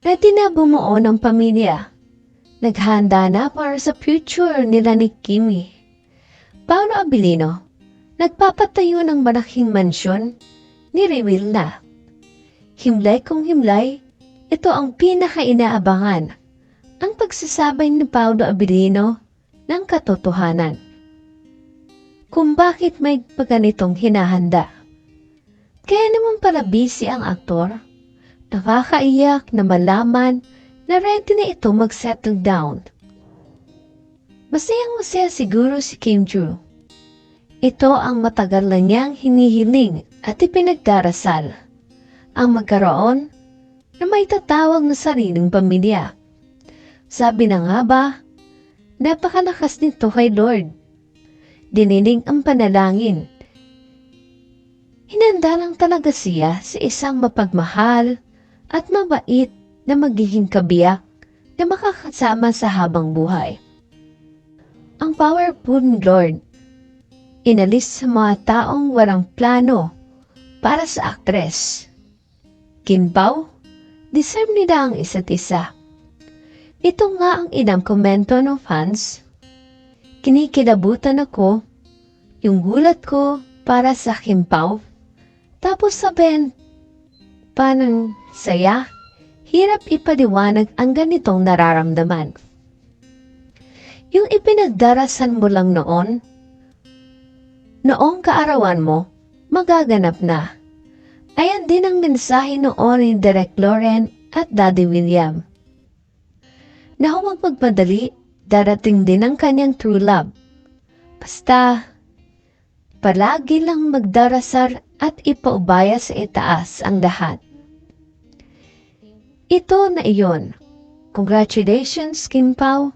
na tinabumuo ng pamilya. Naghanda na para sa future nila ni Kimi. Paolo Abilino, nagpapatayo ng malaking mansyon, ni-reveal na. Himlay kung himlay, ito ang pinaka-inaabangan, ang pagsasabay ni Paolo Abilino ng katotohanan. Kung bakit may paganitong hinahanda. Kaya naman pala busy ang aktor, nakakaiyak na malaman na ready na ito mag-settle down. Masayang masaya siguro si Kim Joo. Ito ang matagal na niyang hinihiling at ipinagdarasal. Ang magkaroon na may tatawag na sariling pamilya. Sabi na nga ba, napakalakas nito kay Lord. Diniling ang panalangin. Hinanda lang talaga siya sa isang mapagmahal at mabait na magiging kabiyak na makakasama sa habang buhay. Ang powerful ni Lord, inalis sa mga taong walang plano para sa aktres. Kinbaw, deserve nila ang isa't isa. Ito nga ang inang komento ng fans. Kinikilabutan ako, yung gulat ko para sa Kimpaw. Tapos sabihin, panang saya, hirap ipaliwanag ang ganitong nararamdaman. Yung ipinagdarasan mo lang noon, noong kaarawan mo, magaganap na. Ayan din ang mensahe noon ni Derek Loren at Daddy William. Na huwag magpadali, darating din ang kanyang true love. Basta, palagi lang magdarasal at ipaubaya sa itaas ang lahat. Ito na iyon. Congratulations, Kim Pao.